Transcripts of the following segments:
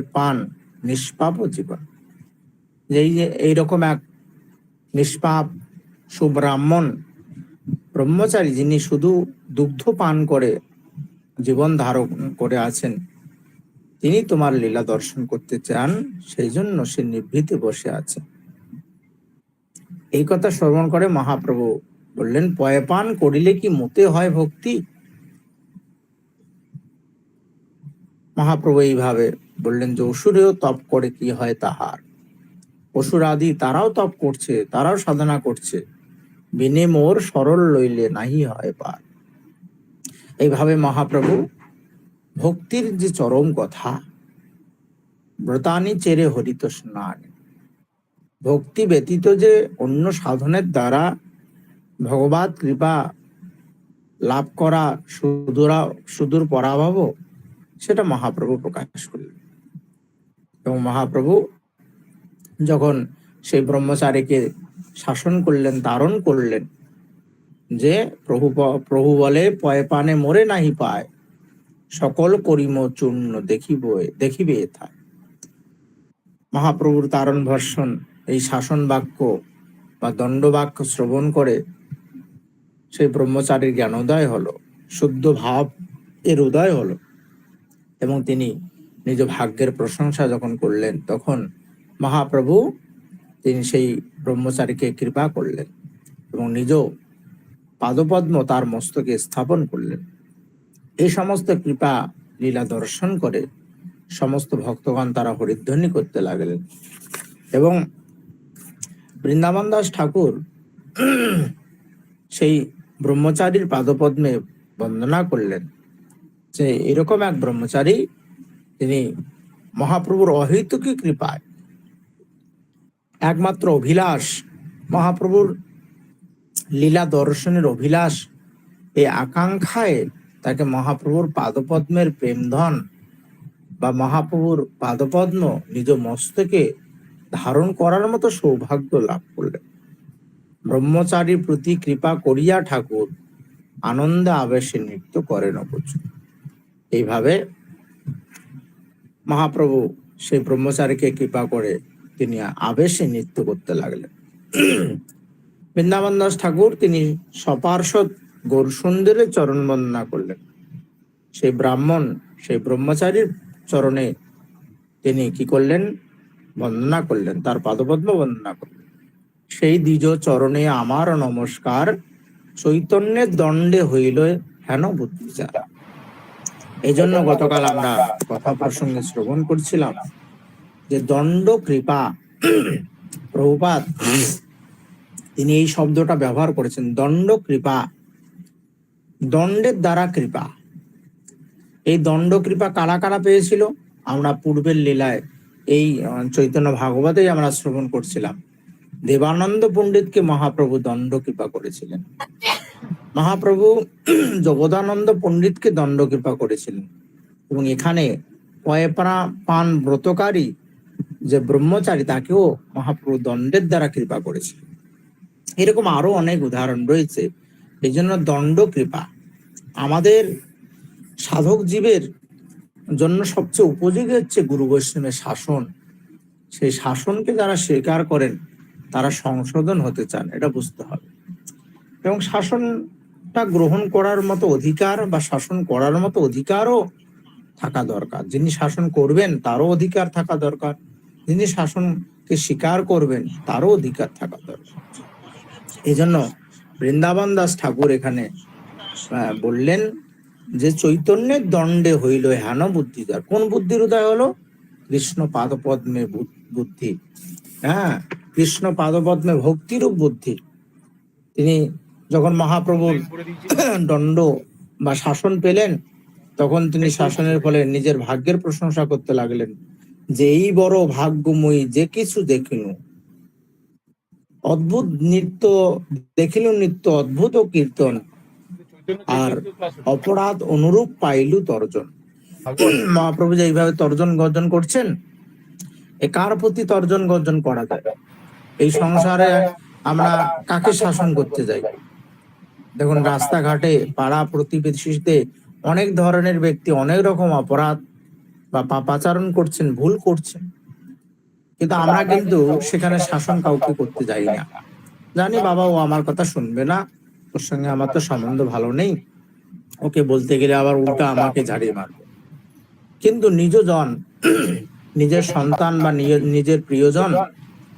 পান, নিষ্পাপ জীবন। এই যে এইরকম এক নিষ্পাপ, সুব্রাহ্মণ, ব্রহ্মচারী যিনি শুধু দুগ্ধ পান করে, জীবন ধারণ করে আছেন, তিনি তোমার লীলা দর্শন করতে চান, সেই জন্য সে নিভৃতে বসে আছে। এই কথা শ্রবণ করে মহাপ্রভু বললেন, পয়পান করিলে কি মতে হয় ভক্তি? মহাপ্রভু এইভাবে বললেন যে, অসুরেও তপ করে কি হয় তাহার? অসুর আদি তারাও তপ করছে, তারাও সাধনা করছে। বিনে মোর সরল লইলে নাহি হয় পার। এইভাবে মহাপ্রভু ভক্তির যে চরম কথা, ব্রতানি চেরে হরিত স্নান। ভক্তি ব্যতীত যে অন্য সাধনের দ্বারা ভগবত কৃপা লাভ করা সুদূরা, সুদূর পরাভব সেটা মহাপ্রভু প্রকাশ করলেন। এবং মহাপ্রভু যখন সেই ব্রহ্মচারীকে শাসন করলেন তারণ করলেন যে প্রভু প্রভু বলে, পয় পানে মরে নাহি পায়, সকল করিম চূর্ণ দেখিব, দেখিবে এথায় মহাপ্রভুর তারণ ভর্ষণ, এই শাসন বাক্য বা দণ্ড বাক্য শ্রবণ করে সেই ব্রহ্মচারীর জ্ঞানোদয় হলো, শুদ্ধ ভাব এর উদয় হলো। এবং তিনি নিজ ভাগ্যের প্রশংসা যখন করলেন, তখন মহাপ্রভু তিনি সেই ব্রহ্মচারীকে কৃপা করলেন এবং নিজ পাদপদ্ম তার মস্তকে স্থাপন করলেন। এই সমস্ত কৃপা, লীলা দর্শন করে সমস্ত ভক্তগণ তারা হরিধ্বনি করতে লাগলেন এবং বৃন্দাবন দাস ঠাকুর সেই ব্রহ্মচারীর পাদপদ্মে বন্দনা করলেন। যে এরকম এক ব্রহ্মচারী, তিনি মহাপ্রভুর অহৈতুকী কৃপায়, একমাত্র অভিলাষ, মহাপ্রভুর লীলা দর্শনের অভিলাষ, এই আকাঙ্ক্ষায় তাকে মহাপ্রভুর পাদপদ্মের প্রেমধন বা মহাপ্রভুর পাদপদ্ম নিজ মস্তকে ধারণ করার মতো সৌভাগ্য লাভ করলেন। ব্রহ্মচারীর প্রতি কৃপা করিয়া ঠাকুর আনন্দে আবেশে নৃত্য করেন অবচু। এইভাবে মহাপ্রভু সেই ব্রহ্মচারীকে কৃপা করে তিনি আবেশে নৃত্য করতে লাগলেন। বৃন্দাবন দাস ঠাকুর তিনি সপার্ষদ গৌর সুন্দরের চরণ বন্দনা করলেন। সেই ব্রাহ্মণ, সেই ব্রহ্মচারীর চরণে তিনি কি করলেন? বন্দনা করলেন, তার পাদপদ্ম বন্দনা করলেন। সেই দ্বিজ চরণে আমার নমস্কার, চৈতন্যের দণ্ডে হইল হেন বুদ্ধি এই জন্য গতকাল আমরা কথা প্রসঙ্গে শ্রবণ করছিলাম যে দণ্ড কৃপা, প্রভুপাত, তিনি এই শব্দটা ব্যবহার করেছেন, দণ্ড কৃপা, দণ্ডের দ্বারা কৃপা। এই দণ্ড কৃপা কারা কারা পেয়েছিল? আমরা পূর্বের লীলায় এই চৈতন্য ভাগবতেই আমরা শ্রবণ করছিলাম। দেবানন্দ পণ্ডিতকে মহাপ্রভু দণ্ড কৃপা করেছিলেন। মহাপ্রভু জগদানন্দ পণ্ডিতকে দণ্ড কৃপা করেছিলেন। এবং এখানে পয়পরা পান ব্রতকারী যে ব্রহ্মচারী, তাকেও মহাপ্রভু দণ্ডের দ্বারা কৃপা করেছিলেন। এরকম আরও অনেক উদাহরণ রয়েছে। এই জন্য দণ্ড কৃপা আমাদের সাধক জীবের জন্য সবচেয়ে উপযোগী হচ্ছে গুরু বৈষ্ণবের শাসন। সেই শাসনকে যারা স্বীকার করেন তারা সংশোধন হতে চান এটা বুঝতে হবে। এবং শাসনটা গ্রহণ করার মতো অধিকার বা শাসন করার মতো অধিকারও থাকা দরকার। যিনি শাসন করবেন তারও অধিকার থাকা দরকার। যিনি শাসনকে স্বীকার করবেন তারও অধিকার থাকা দরকার। এই জন্য বৃন্দাবন দাস ঠাকুর এখানে বললেন যে চৈতন্যের দণ্ডে হইল হেন বুদ্ধিদার কোন বুদ্ধির উদয় হলো? কৃষ্ণ পাদপদ্মে বুদ্ধি। হ্যাঁ কৃষ্ণ পাদপদ্মে ভক্তিরূপ বুদ্ধি। তিনি যখন মহাপ্রভুর দণ্ড বা শাসন পেলেন, তখন তিনি শাসনের ফলে নিজের ভাগ্যের প্রশংসা করতে লাগলেন যে এই বড় ভাগ্যময়ী যে কিছু দেখিনু। অদ্ভুত নৃত্য দেখিল নৃত্য, অদ্ভুত কীর্তন আর অপরাধ অনুরূপ পাইলু তর্জন। মহাপ্রভু যে এইভাবে তর্জন গর্জন করছেন, এ কার প্রতি তর্জন গর্জন করা যায় এই সংসারে আমরা কাকে শাসন করতে যাই? দেখুন, রাস্তাঘাটে, পাড়া প্রতিবেশীতে অনেক ধরনের ব্যক্তি, অনেক রকম অপরাধ বা পাপাচারণ করছেন, ভুল করছেন। কিন্তু আমরা কিন্তু সেখানে শাসন কাউকে করতে যাই না। জানি বাবা, ও আমার কথা শুনবে না। ওর সঙ্গে আমার তো সম্বন্ধ ভালো নেই। ওকে বলতে গেলে আবার উল্টা আমাকে ঝাড়িয়ে মারবে। কিন্তু নিজজন নিজের সন্তান বা নিজ- নিজের প্রিয়জন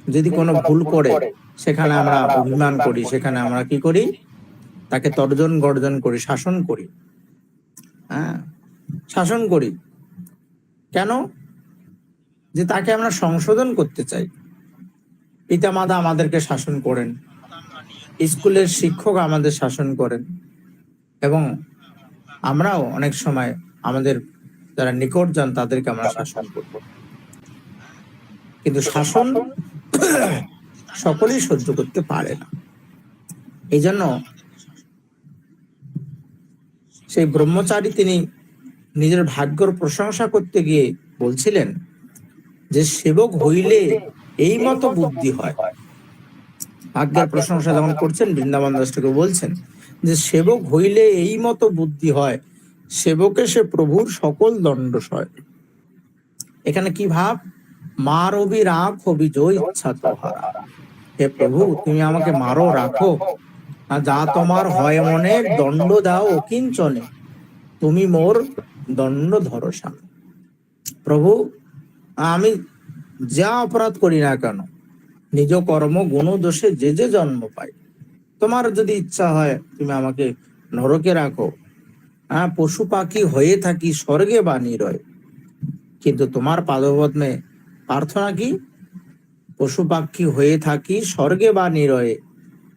যদি কোনো ভুল করে সেখানে আমরা অভিমান করি সেখানে আমরা কি করি? তাকে তর্জন গর্জন করি শাসন করি। হ্যাঁ শাসন করি। কেন? যে তাকে আমরা সংশোধন করতে চাই। পিতামাতা আমাদেরকে শাসন করেন। স্কুলের শিক্ষক আমাদের শাসন করেন। এবং আমরাও অনেক সময় আমাদের যারা নিকটজন তাদেরকে আমরা শাসন করব। কিন্তু শাসন সকলেই সহ্য করতে পারে না। এই জন্য সেই ব্রহ্মচারী তিনি নিজের ভাগ্যর প্রশংসা করতে গিয়ে বলছিলেন যে, সেবক হইলে এই মতো বুদ্ধি হয়। ভাগ্যের প্রশংসা যেমন করছেন, বৃন্দাবন দাসটাকে বলছেন যে, সেবক হইলে এই মতো বুদ্ধি হয়, সেবকে সে প্রভুর সকল দণ্ড সয় এখানে কি ভাব? মার অবি রাখ হবি ইচ্ছা তোহারা হে প্রভু, তুমি আমাকে মারো, রাখো। যা তোমার হয় মনে দণ্ড দাও অকিঞ্চনে। তুমি মোর দণ্ড ধরো স্বামী। প্রভু, আমি যা অপরাধ করি না কেন, নিজ কর্ম গুণ দোষে যে যে জন্ম পাই। তোমার যদি ইচ্ছা হয়, তুমি আমাকে নরকে রাখো। হ্যাঁ পশু পাখি হয়ে থাকি, স্বর্গে বাণী রয়। কিন্তু তোমার পাদপদ্মে প্রার্থনা কি? পশু পাখি হয়ে থাকি স্বর্গে বা নিরয়ে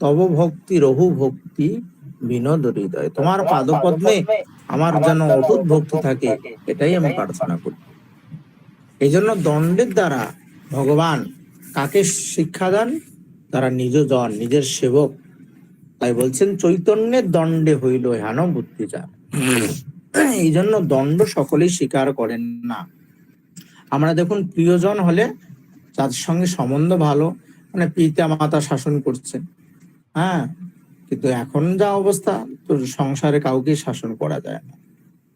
তব ভক্তি রহু ভক্তি বিনোদ হৃদয়। তোমার পাদপদ্মে আমার যেন অটুট ভক্তি থাকে এটাই আমি প্রার্থনা করি। এই জন্য দণ্ডের দ্বারা ভগবান কাকে শিক্ষা দেন? তারা নিজ জন নিজের সেবক। তাই বলছেন চৈতন্যের দণ্ডে হইল হেন বুদ্ধি যা এই জন্য দণ্ড সকলেই স্বীকার করেন না। আমরা দেখুন প্রিয়জন হলে তার সঙ্গে সম্বন্ধ ভালো। মানে পিতা, মাতা শাসন করছে। হ্যাঁ? কিন্তু এখন যা অবস্থা, তো সংসারে কাউকে শাসন করা যায় না।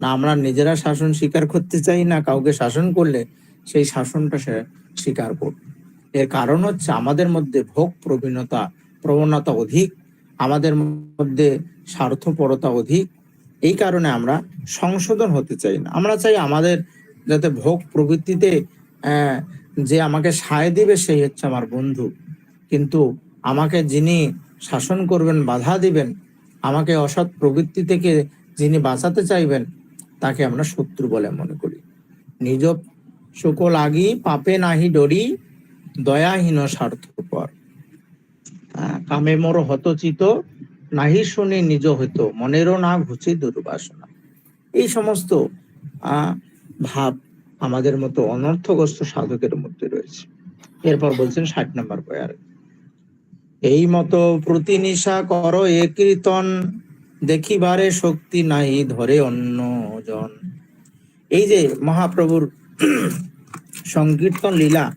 না, আমরা নিজেরা শাসন স্বীকার করতে চাই না, কাউকে শাসন করলে সেই শাসনটা সে স্বীকার করবে। এর কারণ হচ্ছে আমাদের মধ্যে ভোগ প্রবীণতা প্রবণতা অধিক, আমাদের মধ্যে স্বার্থপরতা অধিক। এই কারণে আমরা সংশোধন হতে চাই না। আমরা চাই আমাদের যাতে ভোগ প্রবৃত্তিতে যে আমাকে সায় দিবে সেই হচ্ছে আমার বন্ধু। কিন্তু আমাকে যিনি শাসন করবেন বাধা দিবেন আমাকে অসৎ প্রবৃত্তি থেকে যিনি বাঁচাতে চাইবেন তাকে আমরা শত্রু বলে মনে করি। নিজ সকল লাগি পাপে নাহি ডরি দয়াহীন স্বার্থপর। কামে মোর হতচিত নাহি শুনে নিজ হইত মনেরও না ঘুচি দুর্বাসনা। এই সমস্ত আহ, ভাব আমাদের মতো অনর্থগ্রস্ত সাধকের মধ্যে রয়েছে। এরপর বলছেন ষাট নম্বর বয়ার এই মতো প্রতিনিশা কর এ কীর্তন, দেখিবারে শক্তি নাই ধরে অন্য জন এই যে মহাপ্রভুর সংকীর্তন লীলা,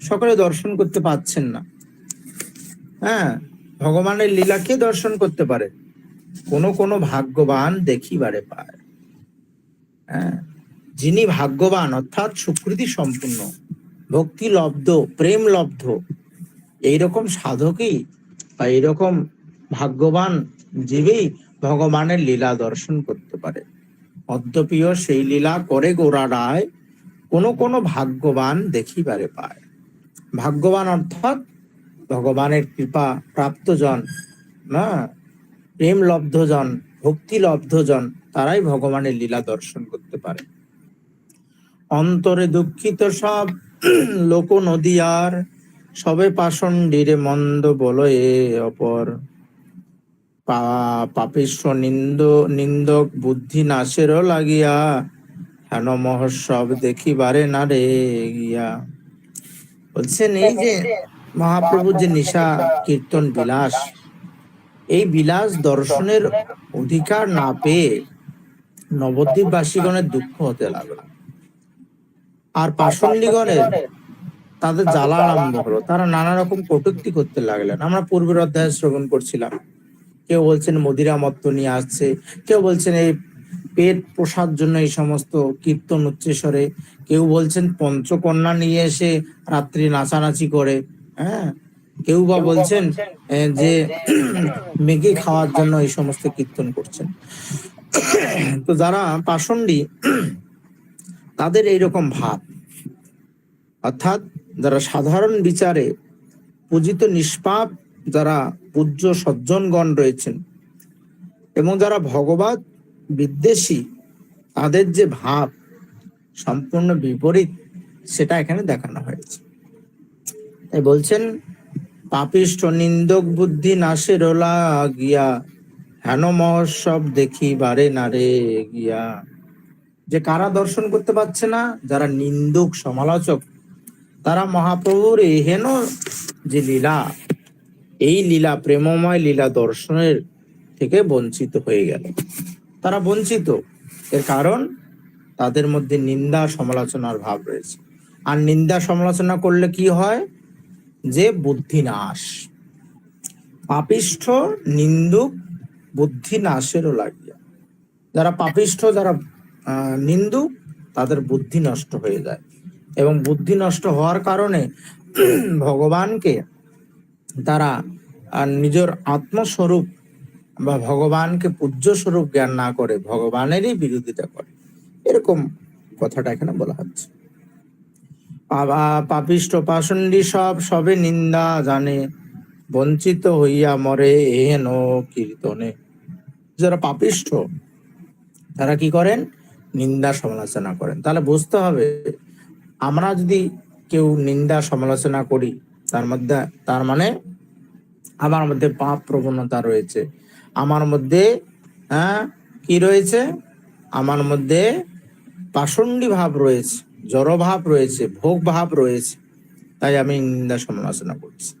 সকলে দর্শন করতে পাচ্ছেন না। হ্যাঁ ভগবানের লীলা কে দর্শন করতে পারে? কোন কোন ভাগ্যবান দেখিবারে পায়। হ্যাঁ যিনি ভাগ্যবান, অর্থাৎ সুকৃতি সম্পূর্ণ, ভক্তি লব্ধ, প্রেম লব্ধ, এইরকম সাধকই বা এইরকম ভাগ্যবান জীবেই ভগবানের লীলা দর্শন করতে পারে। অদ্যপিও সেই লীলা করে গোড়া রায় কোনো কোনো ভাগ্যবান দেখিবারে পায়। ভাগ্যবান অর্থাৎ ভগবানের কৃপা প্রাপ্ত জন না, প্রেম লব্ধ জন ভক্তি লব্ধ জন তারাই ভগবানের লীলা দর্শন করতে পারে। অন্তরে দুঃখিত সব লোক নদীয়ার, সবে পাষণ্ডীরে মন্দ বলো এ অপর। পা- পাপিষ্ঠ নিন্দ, নিন্দক বুদ্ধি নাশেরও লাগিয়া, হেন মহোৎসব দেখিবারে না রে গিয়া। বলছেন এই যে মহাপ্রভু যে নিশা, কীর্তন বিলাস, এই বিলাস দর্শনের অধিকার না পেয়ে নবদ্বীপবাসীগণের দুঃখ হতে লাগল। আর পাষণ্ডীগণের তাদের জ্বালা আরম্ভ হলো। তারা নানা রকম কটূক্তি করতে লাগলেন। আমরা পূর্বের অধ্যায় শ্রবণ করছিলাম। কেউ বলছেন মদিরা মত্ত নিয়ে আসছে। কেউ বলছেন এই পেট পোষার জন্য এই সমস্ত কীর্তন উচ্চেস্বরে কেউ বলছেন পঞ্চকন্যা নিয়ে এসে রাত্রি নাচানাচি করে। হ্যাঁ? কেউ বা বলছেন আহ, যে মেঘে খাওয়ার জন্য এই সমস্ত কীর্তন করছেন। তো যারা পাষণ্ডী তাদের এইরকম ভাব। অর্থাৎ যারা সাধারণ বিচারে পূজিত নিষ্পাপ, যারা পূজ্য সজ্জনগণ রয়েছেন এবং যারা ভগবত বিদ্বেষী, তাদের যে ভাব সম্পূর্ণ বিপরীত, সেটা এখানে দেখানো হয়েছে। তাই বলছেন, পাপিষ্ঠ নিন্দক বুদ্ধি নাশে রোলা গিয়া হেন মহোৎসব দেখি বারে নারে গিয়া। যে কারা দর্শন করতে পারছে না, যারা নিন্দুক সমালোচক তারা মহাপ্রভুর এহেন যে লীলা। এই লীলা প্রেমময় লীলা দর্শনের থেকে বঞ্চিত হয়ে গেল। তারা বঞ্চিত। এর কারণ তাদের মধ্যে নিন্দা সমালোচনার ভাব রয়েছে। আর নিন্দা সমালোচনা করলে কি হয়? যে বুদ্ধি নাশ পাপিষ্ঠ, নিন্দুক বুদ্ধি নাশেরও লাগিয়া। যারা পাপিষ্ঠ, যারা নিন্দুক, তাদের বুদ্ধি নষ্ট হয়ে যায়। এবং বুদ্ধি নষ্ট হওয়ার কারণে ভগবানকে তারা নিজের আত্মস্বরূপ বা ভগবানকে পূজ্য স্বরূপ জ্ঞান না করে ভগবানেরই বিরোধিতা করে। এরকম কথাটা এখানে বলা হচ্ছে। পাপিষ্ঠ পাষণ্ডী সব, সবে নিন্দা জানে, বঞ্চিত হইয়া মরে এহেন কীর্তনে। যারা পাপিষ্ঠ, তারা কি করেন? নিন্দা সমালোচনা করেন। তাহলে বুঝতে হবে আমরা যদি কেউ নিন্দা, সমালোচনা করি, তার মধ্যে, তার মানে আমার মধ্যে পাপ প্রবণতা রয়েছে। আমার মধ্যে হ্যাঁ কি রয়েছে? আমার মধ্যে পাষণ্ডী ভাব রয়েছে, জড় ভাব রয়েছে, ভোগ ভাব রয়েছে। তাই আমি নিন্দা, সমালোচনা করছি।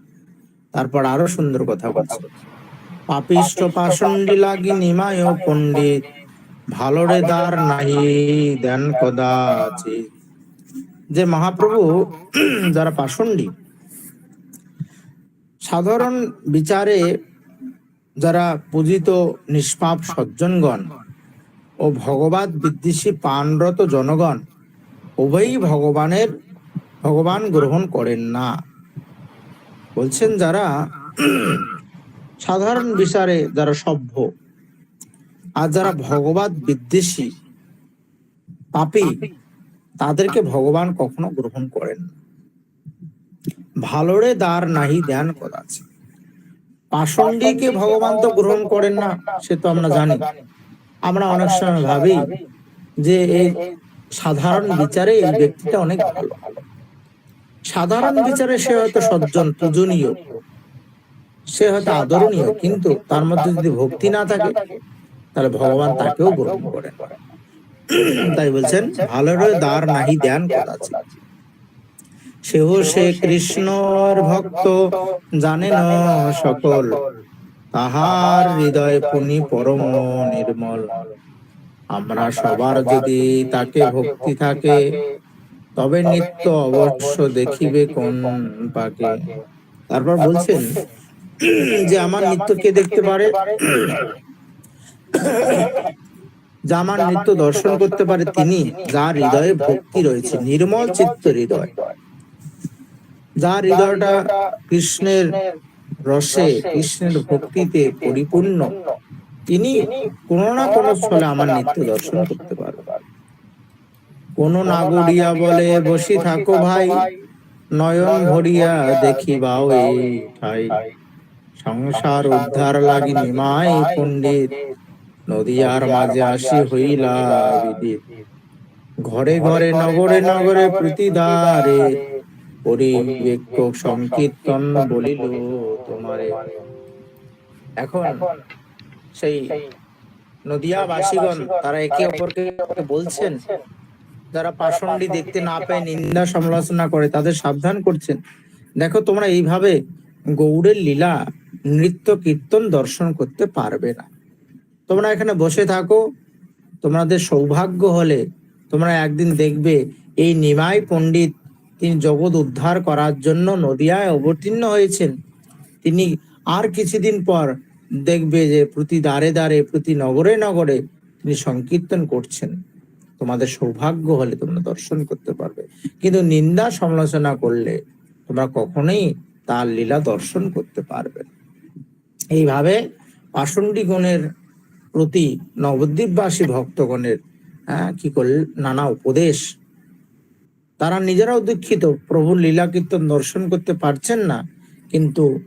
তারপর আরও সুন্দর কথা বলছি। পাপিষ্ট পাষণ্ডী লাগি নিমায় পণ্ডিত ভালো রে দার নাহি দেন কদাচিৎ। যে মহাপ্রভু যারা পাষণ্ডী, সাধারণ বিচারে যারা পূজিত নিষ্পাপ সজ্জনগণ ও ভগবত বিদ্বেষী পানরত জনগণ, উভয়ই ভগবানের, ভগবান গ্রহণ করেন না। বলছেন যারা সাধারণ বিচারে যারা সভ্য আর যারা ভগবত বিদ্বেষী, পাপী তাদেরকে ভগবান কখনো গ্রহণ করেন ভালোরে দ্বার নাহি ধ্যান কদাছে পাষণ্ডীকে ভগবান তো গ্রহণ করেন না, সে তো আমরা জানি। আমরা অনেক সময় ভাবি যে এই সাধারণ বিচারে এই ব্যক্তিটা অনেক ভালো। সাধারণ বিচারে সে হয়তো সজ্জন, পূজনীয়। সে হয়তো আদরণীয়, কিন্তু তার মধ্যে যদি ভক্তি না থাকে, তাহলে ভগবান তাকেও গ্রহণ করেন তাই বলছেন, ভালোর দ্বার নাহি ধ্যান কদাছে সেহ সে কৃষ্ণর ভক্ত জানে না সকল। তাহার হৃদয় পুনি পরম নির্মল। আমরা সবার যদি তাকে ভক্তি থাকে, তবে নিত্য অবশ্য দেখিবে কোন পাকে। তারপর বলছেন, যে আমার নিত্য কে দেখতে পারে? যে আমার নিত্য দর্শন করতে পারে তিনি, যার হৃদয়ে ভক্তি রয়েছে, নির্মল চিত্ত হৃদয়। যার হৃদয়টা কৃষ্ণের রসে, কৃষ্ণের ভক্তিতে পরিপূর্ণ। তিনি কোনো না কোনো স্থলে আমার নিত্য দর্শন করতে পারবে। কোন নাগরিয়া বলে, বসি থাকো ভাই, নয়ন ভরিয়া দেখিবাও এই ঠাই সংসার উদ্ধার লাগি নিমাই পণ্ডিত নদিয়ার মাঝে আসি হইলা বিদিত। ঘরে ঘরে নগরে নগরে প্রতিদারে। পরিবেক্ষ সংকীর্তন বলিল তোমারে। এখন সেই নদিয়াবাসীগণ তারা একে অপরকে বলছেন যারা পাষণ্ডী দেখতে না পায় নিন্দা সমালোচনা করে তাদের সাবধান করছেন। দেখো তোমরা এইভাবে গৌড়ের লীলা নৃত্য কীর্তন দর্শন করতে পারবে না। তোমরা এখানে বসে থাকো। তোমাদের সৌভাগ্য হলে তোমরা একদিন দেখবে এই নিমাই পণ্ডিত তিনি জগৎ উদ্ধার করার জন্য নদিয়ায় অবতীর্ণ হয়েছেন। তিনি আর কিছুদিন পর দেখবে যে প্রতি দ্বারে দ্বারে, প্রতি নগরে নগরে তিনি সংকীর্তন করছেন। তোমাদের সৌভাগ্য হলে তোমরা দর্শন করতে পারবে। কিন্তু নিন্দা সমালোচনা করলে তোমরা কখনোই তার লীলা দর্শন করতে পারবে এইভাবে পাষণ্ডী গণের প্রতি নবদ্বীপবাসী ভক্তগণের হ্যাঁ, কি করল নানা উপদেশ। তারা নিজেরাও দুঃখিত প্রভুর লীলা কীর্তন দর্শন করতে পারছেন না কিন্তু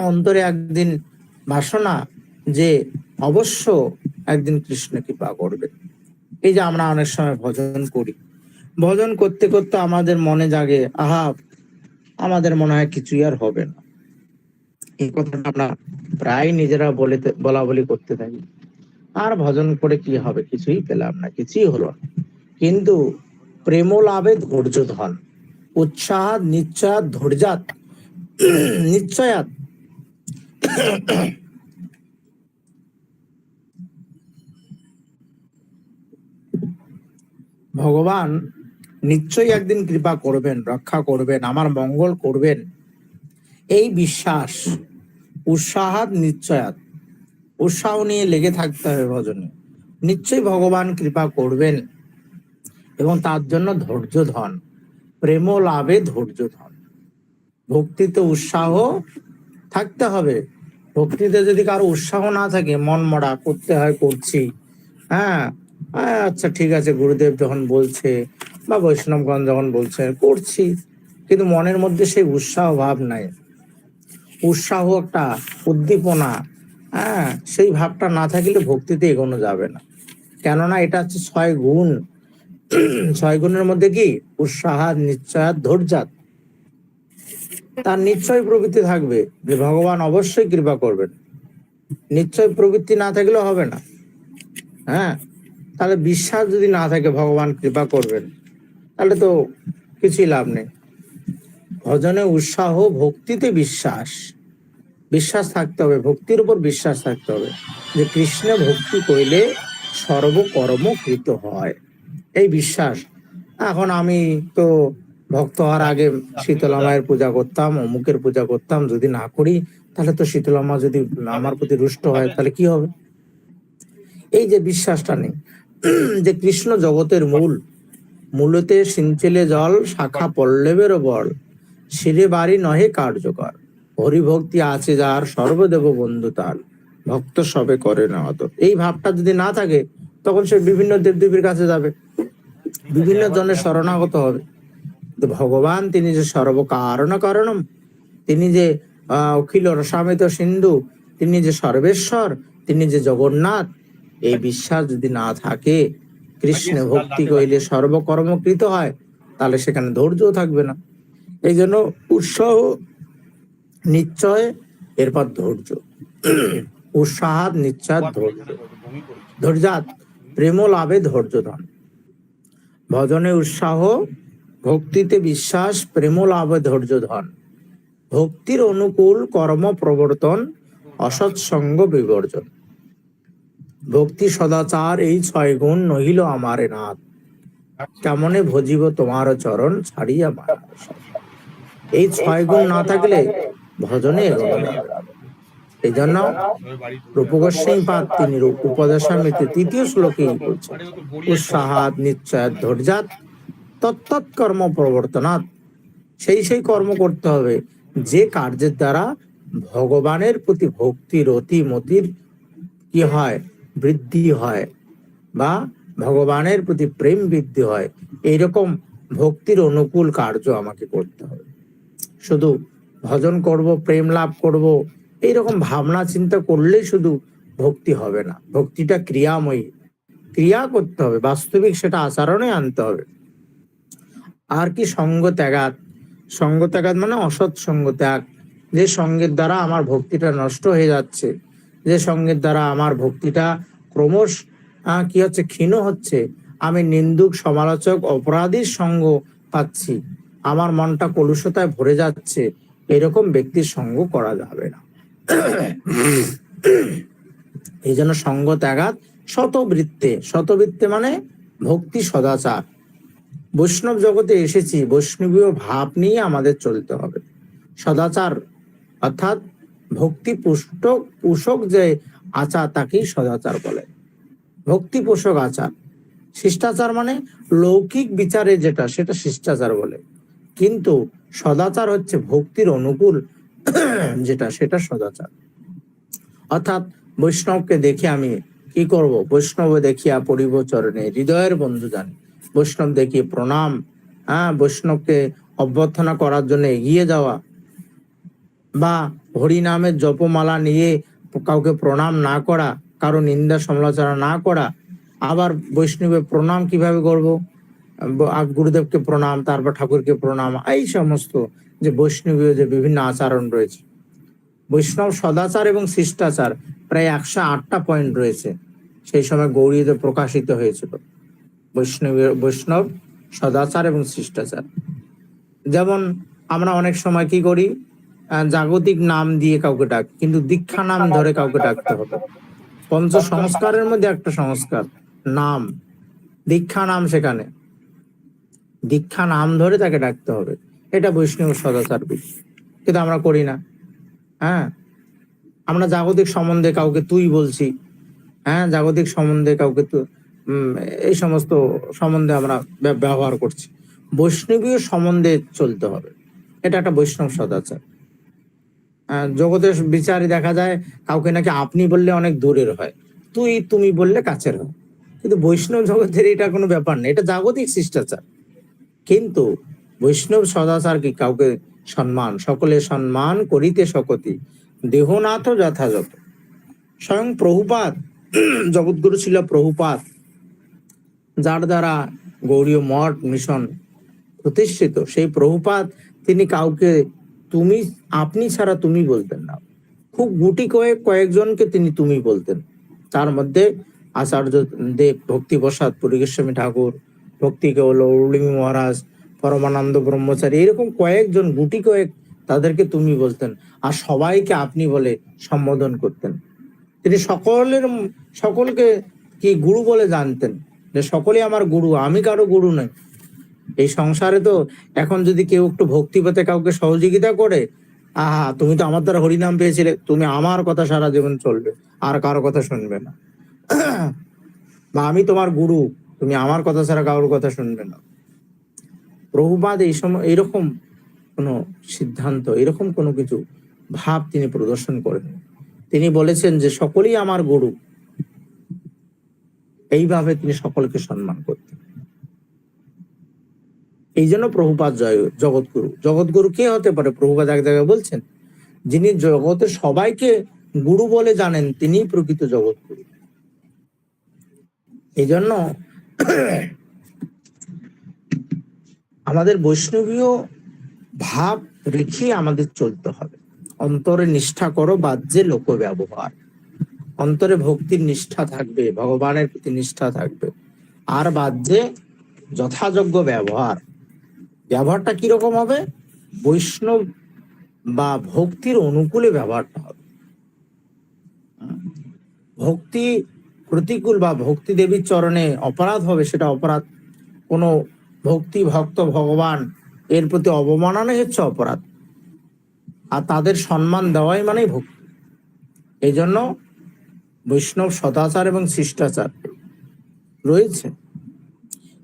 অন্তরে একদিন বাসনা যে অবশ্য একদিন কৃষ্ণ কৃপা করবে। এই যে আমরা অনেক সময় ভজন করি। ভজন করতে করতে আমাদের মনে জাগে আহা আমাদের মনে হয় কিছুই আর হবে না। এই কথাটা আমরা প্রায় নিজেরা বলে বলা বলি করতে থাকি। আর ভজন করে কি হবে? কিছুই পেলাম না, কিছুই হলো না। কিন্তু প্রেম লাভে ধৈর্য ধন, উৎসাহ নিশ্চয়াত ধৈর্যাত, নিশ্চয়াত। ভগবান, নিশ্চয়ই একদিন কৃপা করবেন, রক্ষা করবেন, আমার মঙ্গল করবেন। এই বিশ্বাস, উৎসাহাত, নিশ্চয়াত। উৎসাহ নিয়ে লেগে থাকতে হবে ভজনে। নিশ্চয়ই ভগবান কৃপা করবেন এবং তার জন্য ধৈর্য ধন প্রেম লাভে ধৈর্য ধন। ভক্তিতে উৎসাহ থাকতে হবে। ভক্তিতে যদি কারও উৎসাহ না থাকে মন মরা করতে হয় করছি হ্যাঁ হ্যাঁ, আচ্ছা ঠিক আছে গুরুদেব যখন বলছে বা বৈষ্ণবগণ যখন বলছে করছি কিন্তু মনের মধ্যে সেই উৎসাহ ভাব নাই। উৎসাহ একটা উদ্দীপনা হ্যাঁ সেই ভাবটা না থাকলে ভক্তিতে এগোনো যাবে না। কেননা এটা হচ্ছে ছয় গুণ। ছয় গুণের মধ্যে কি? উৎসাহ, নিশ্চয় ধৈর্যাত তার নিশ্চয় প্রবৃত্তি থাকবে যে ভগবান অবশ্যই কৃপা করবেন। নিশ্চয় প্রবৃত্তি না থাকলে হবে না। হ্যাঁ তাহলে বিশ্বাস যদি না থাকে ভগবান কৃপা করবেন, তাহলে তো কিছুই লাভ নেই। ভজনে উৎসাহ, ভক্তিতে বিশ্বাস। বিশ্বাস থাকতে হবে, ভক্তির উপর বিশ্বাস থাকতে হবে যে কৃষ্ণ ভক্তি কইলে সর্বকর্ম কৃত হয়। এই বিশ্বাস। এখন আমি তো ভক্ত হওয়ার আগে শীতলা মায়ের পূজা করতাম, অমুকের পূজা করতাম, যদি না করি তাহলে তো শীতলা মা যদি আমার প্রতি রুষ্ট হয় তাহলে কি হবে? এই যে বিশ্বাসটা নেই, যে কৃষ্ণ জগতের মূল, মূলতে সিঞ্চেলে জল, শাখা পল্লবের বল, শিরে বাড়ি নহে কার্যকর। হরিভক্তি আছে যার সর্বদেব বন্ধু তার। ভক্ত সবে করে না অত। এই ভাবটা যদি না থাকে তখন সে বিভিন্ন দেবদেবীর কাছে যাবে। বিভিন্ন জনের শরণাগত হবে। ভগবান তিনি যে সর্বকারণ কারণম তিনি যে আহ, অখিল রসামিত সিন্ধু তিনি যে সর্বেশ্বর তিনি যে জগন্নাথ এই বিশ্বাস যদি না থাকে কৃষ্ণ ভক্তি কইলে সর্বকর্মকৃত হয় তাহলে সেখানে ধৈর্য থাকবে না। এই জন্য উৎসাহ নিশ্চয়, এরপর ধৈর্য। উৎসাহাত, নিশ্চয়, ধৈর্য। ধৈর্যাত প্রেম লাভে ধৈর্য ধন। ভজনে উৎসাহ, ভক্তিতে বিশ্বাস প্রেম লাভে ধৈর্য ধন। ভক্তির অনুকূল কর্ম প্রবর্তন অসৎসঙ্গ বিবর্জন। ভক্তি সদাচার, এই ছয় গুণ নহিল আমারে নাথ কেমনে ভজিব তোমার চরণ ছাড়িয়া এই ছয় গুণ না থাকলে ভজনে। এই জন্য রূপগোস্বাই পাদ তিনি উপদেশামৃতে তৃতীয় শ্লোকেই বলছেন উৎসাহাত নিশ্চয় ধৈর্যাত তত্তৎ কর্ম প্রবর্তনাত সেই সেই কর্ম করতে হবে যে কার্যের দ্বারা ভগবানের প্রতি ভক্তি রতি মতির কি হয়? বৃদ্ধি হয় বা ভগবানের প্রতি প্রেম বৃদ্ধি হয়। এইরকম ভক্তির অনুকূল কার্য আমাকে করতে হবে। শুধু ভজন করব, প্রেম লাভ করব, এইরকম ভাবনা চিন্তা করলেই শুধু ভক্তি হবে না। ভক্তিটা ক্রিয়াময়ী। ক্রিয়া করতে হবে, বাস্তবিক সেটা আচরণে আনতে হবে। আর কি সঙ্গ ত্যাগাত সঙ্গ ত্যাগাত মানে অসৎ সঙ্গ ত্যাগ যে সঙ্গের দ্বারা আমার ভক্তিটা নষ্ট হয়ে যাচ্ছে, যে সঙ্গের দ্বারা আমার ভক্তিটা ক্রমশ কি হচ্ছে, ক্ষীণ হচ্ছে, আমি নিন্দুক, সমালোচক, অপরাধীর সঙ্গ পাচ্ছি। আমার মনটা কলুষতায় ভরে যাচ্ছে এরকম ব্যক্তির সঙ্গ করা যাবে না। এই জন্য সঙ্গ ত্যাগাত শতবৃত্তে শতবৃত্তে মানে ভক্তি সদাচার। বৈষ্ণব জগতে এসেছি, বৈষ্ণবীয় ভাব নিয়ে আমাদের চলতে হবে। সদাচার অর্থাৎ ভক্তি পুষ্ট পোষক যে আচার তাকেই সদাচার বলে। ভক্তি পোষক আচার। শিষ্টাচার মানে লৌকিক বিচারে যেটা, সেটা শিষ্টাচার বলে। কিন্তু সদাচার হচ্ছে ভক্তির অনুকূল, যেটা সেটা সদাচার। অর্থাৎ বৈষ্ণবকে দেখে আমি কি করব? বৈষ্ণব দেখিয়া পড়িব চরণে হৃদয়ের বন্ধু জানি। বৈষ্ণব দেখিয়ে প্রণাম হ্যাঁ বৈষ্ণবকে অভ্যর্থনা করার জন্য এগিয়ে যাওয়া বা হরিনামের জপমালা নিয়ে কাউকে প্রণাম না করা, কারও নিন্দা, সমালোচনা না করা, আবার বৈষ্ণবের প্রণাম কীভাবে করব? গুরুদেবকে প্রণাম তারপর ঠাকুরকে প্রণাম এই সমস্ত যে বৈষ্ণবীয় যে বিভিন্ন আচরণ রয়েছে। বৈষ্ণব সদাচার এবং শিষ্টাচার প্রায় একশো আটটা পয়েন্ট রয়েছে। সেই সময় গৌরীতে প্রকাশিত হয়েছিল। বৈষ্ণব বৈষ্ণব সদাচার এবং শিষ্টাচার। যেমন আমরা অনেক সময় কি করি? জাগতিক নাম দিয়ে কাউকে ডাক কিন্তু দীক্ষা নাম ধরে কাউকে ডাকতে হবে। পঞ্চ সংস্কারের মধ্যে একটা সংস্কার নাম। দীক্ষা নাম সেখানে। দীক্ষা নাম ধরে তাকে ডাকতে হবে। এটা বৈষ্ণব সদাচার বিধি। কিন্তু আমরা করি না। হ্যাঁ? আমরা জাগতিক সম্বন্ধে কাউকে তুই বলছি। হ্যাঁ? জাগতিক সম্বন্ধে কাউকে তু উম, এই সমস্ত সম্বন্ধে আমরা ব্যবহার করছি। বৈষ্ণবীয় সম্বন্ধে চলতে হবে। এটা একটা বৈষ্ণব সদাচার। আহ, জগতের বিচারে দেখা যায় কাউকে নাকি আপনি বললে অনেক দূরের হয়। তুই তুমি বললে কাছের হয়। কিন্তু বৈষ্ণব জগতের এটা কোনো ব্যাপার নেই এটা জাগতিক শিষ্টাচার। কিন্তু বৈষ্ণব সদাচার কি কাউকে সম্মান, সকলে সম্মান করিতে সকতি দেহনাথ যথাযথ। স্বয়ং প্রভুপাত জগৎগুরু ছিল প্রভুপাত যার দ্বারা গৌরীয় মঠ মিশন প্রতিষ্ঠিত। সেই প্রভুপাত তিনি কাউকে তুমি, আপনি ছাড়া তুমি বলতেন না। খুব গুটি কয়েক, কয়েকজনকে তিনি তুমি বলতেন। তার মধ্যে আচার্য দেব ভক্তি প্রসাদ ঠাকুর ভক্তি কেবল উর্লিমি মহারাজ, পরমানন্দ ব্রহ্মচারী, এরকম কয়েকজন, গুটি কয়েক তাদেরকে তুমি বলতেন আর সবাইকে আপনি বলে সম্বোধন করতেন। তিনি সকলের, সকলকে কি গুরু বলে জানতেন? যে সকলে আমার গুরু, আমি কারও গুরু নই। এই সংসারে তো এখন যদি কেউ একটু ভক্তি পেতে কাউকে সহযোগিতা করে, আহা, তুমি তো আমার দ্বারা হরিনাম পেয়েছিলে, তুমি আমার কথা সারা জীবন চলবে, আর কারও কথা শুনবে না। বা আমি তোমার গুরু তুমি আমার কথা ছাড়া কারোর কথা শুনবে না। প্রভুপাদ এই সময় এরকম কোনো সিদ্ধান্ত, এরকম কোনো কিছু, ভাব তিনি প্রদর্শন করেন। তিনি বলেছেন যে সকলেই আমার গুরু। এইভাবে তিনি সকলকে সম্মান করতেন। এই জন্য প্রভুপাত জয়, জগৎগুরু। জগৎগুরু কে হতে পারে? প্রভুপাত এক জায়গায় বলছেন, যিনি জগতের সবাইকে গুরু বলে জানেন, তিনিই প্রকৃত জগৎগুরু। এই জন্য আমাদের বৈষ্ণবীয় ভাব রেখে আমাদের চলতে হবে। অন্তরে নিষ্ঠা করো, বাহ্যে লোক ব্যবহার অন্তরে ভক্তির নিষ্ঠা থাকবে, ভগবানের প্রতি নিষ্ঠা থাকবে। আর বাহ্যে যথাযোগ্য ব্যবহার। ব্যবহারটা কীরকম হবে? বৈষ্ণব বা ভক্তির অনুকূলে ব্যবহারটা হবে। ভক্তি প্রতিকূল বা ভক্তি দেবীর চরণে অপরাধ হবে, সেটা অপরাধ। কোনো ভক্তি, ভক্ত, ভগবান এর প্রতি অবমাননাই হচ্ছে অপরাধ। আর তাদের সম্মান দেওয়াই মানেই ভক্তি। এই জন্য বৈষ্ণব সদাচার এবং শিষ্টাচার রয়েছে।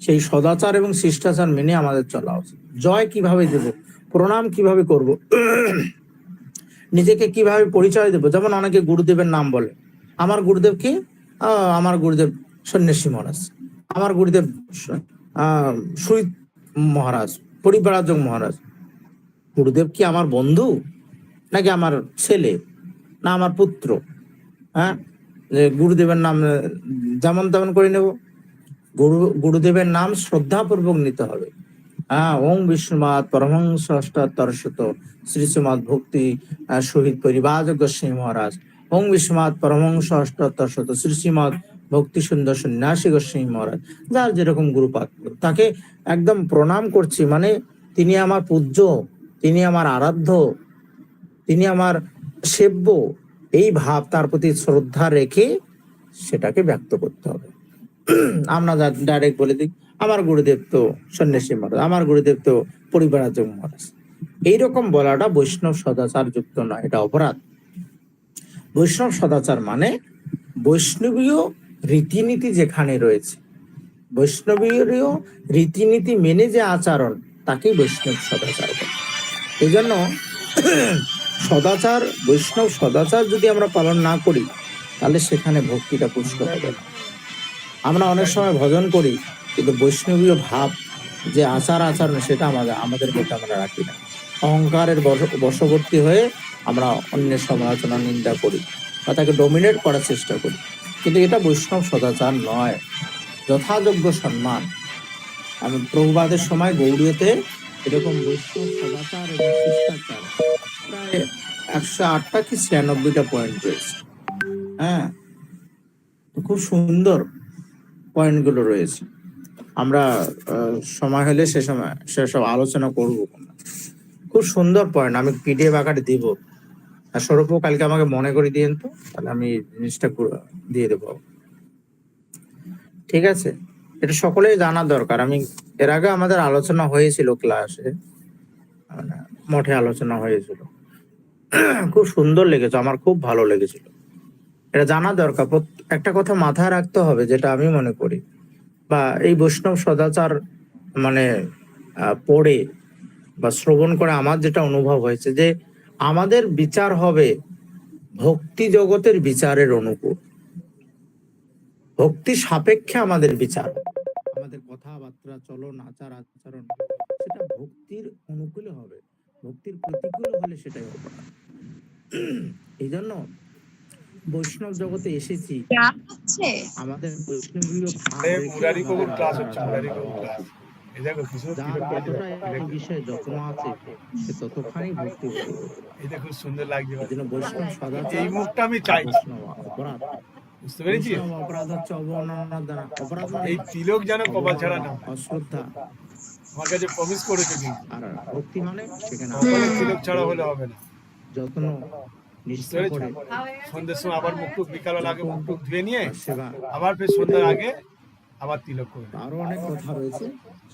সেই সদাচার এবং শিষ্টাচার মেনে আমাদের চলা উচিত। জয় কীভাবে দেব, প্রণাম কীভাবে করব, নিজেকে কীভাবে পরিচয় দেব, যেমন অনেকে গুরুদেবের নাম বলে। আমার গুরুদেব কি? আমার গুরুদেব সন্ন্যাসী মহারাজ। আমার গুরুদেব সুইত মহারাজ, পরিব্রাজক মহারাজ। গুরুদেব কি আমার বন্ধু? নাকি আমার ছেলে? না আমার পুত্র? হ্যাঁ? গুরুদেবের নাম যেমন তেমন করে নেব। গুরু, গুরুদেবের নাম শ্রদ্ধাপূর্বক নিতে হবে। হ্যাঁ ওং বিষ্ণুমাত পরমহংস অষ্টাত্তরশত শ্রী শ্রীমৎ ভক্তি শহীদ পরিবাজক গোস্বামী মহারাজ। ওং বিষ্ণুমাত পরমহংস অষ্টাত্তরশত শ্রী শ্রীমৎ ভক্তি সুন্দর সন্ন্যাসী গোস্বামী মহারাজ, যার যেরকম গুরুপাত তাকে একদম প্রণাম করছি মানে তিনি আমার পূজ্য, তিনি আমার আরাধ্য, তিনি আমার সেব্য। এই ভাব তার প্রতি শ্রদ্ধা রেখে সেটাকে ব্যক্ত করতে হবে। আমরা ডাইরেক্ট বলে দিই, আমার গুরুদেব তো সন্ন্যাসী মহারাজ, আমার গুরুদেব তো পরিবারাজক মহারাজ। এইরকম বলাটা বৈষ্ণব সদাচার যুক্ত নয়, এটা অপরাধ। বৈষ্ণব সদাচার মানে বৈষ্ণবীয় রীতিনীতি যেখানে রয়েছে। বৈষ্ণবীয় রীতিনীতি মেনে যে আচরণ, তাকেই বৈষ্ণব সদাচার বলে। এই জন্য সদাচার, বৈষ্ণব সদাচার যদি আমরা পালন না করি, তাহলে সেখানে ভক্তিটা পুষ্ট হবে না। আমরা অনেক সময় ভজন করি, কিন্তু বৈষ্ণবীয় ভাব, যে আচার আচরণ সেটা আমাদের আমাদের মধ্যে আমরা রাখি না। অহংকারের বশ- বশবর্তী হয়ে আমরা অন্যের সমালোচনা, নিন্দা করি বা তাকে ডোমিনেট করার চেষ্টা করি। কিন্তু এটা বৈষ্ণব সদাচার নয়। যথাযোগ্য সম্মান। আমি প্রভুবাদের সময় গৌড়ীয়তে এরকম বৈষ্ণব সদাচার এবং শিষ্টাচার একশো আটটা কি ছিয়ানব্বইটা পয়েন্ট রয়েছে। হ্যাঁ খুব সুন্দর পয়েন্টগুলো রয়েছে। আমরা সময় হলে সে সময় সেসব আলোচনা করব। খুব সুন্দর পয়েন্ট আমি পিডিএফ আকারে দিব। স্বরূপ কালকে আমাকে মনে করে দিয়েন তো, তাহলে আমি জিনিসটা দিয়ে দেবো। ঠিক আছে? এটা সকলেই জানা দরকার। আমি এর আগে আমাদের আলোচনা হয়েছিল ক্লাসে মানে মঠে আলোচনা হয়েছিল। খুব সুন্দর লেগেছে, আমার খুব ভালো লেগেছিল। এটা জানা দরকার। একটা কথা মাথায় রাখতে হবে যেটা আমি মনে করি, বা এই বৈষ্ণব সদাচার মানে পড়ে বা শ্রবণ করে আমার যেটা অনুভব হয়েছে যে আমাদের বিচার হবে ভক্তি জগতের বিচারের অনুকূল। ভক্তি সাপেক্ষে আমাদের বিচার। আমাদের কথাবার্তা চলন আচার আচরণ সেটা ভক্তির অনুকূলে হবে। ভক্তির প্রতিকূল হলে সেটাই হবে। এই জন্য বৈষ্ণব জগতে এসেছি। ক্লাস হচ্ছে? আমাদের বৈষ্ণবীয় এই বিষয়ে আছে সে ততখানি ভক্তি এটা খুব সুন্দর লাগছে মুখটা আমি অপরাধ। বুঝতে পেরেছি অপরাধ হচ্ছে অবমাননার দ্বারা। অপরাধ মানে এই তিলক যেন কপাল ছাড়া না অশ্রদ্ধা। আমার কাছে প্রমিস করেছে কিন্তু। আর ভক্তি মানে সেখানে তিলক ছাড়া হলে হবে না। যত্ন সন্ধ্যের সময় আবার মুখ টুক বিকালের আগে মুখ টুক ধুয়ে নিয়ে আবার ফের সন্ধ্যার আগে আবার তিলক করে আরও অনেক কথা রয়েছে।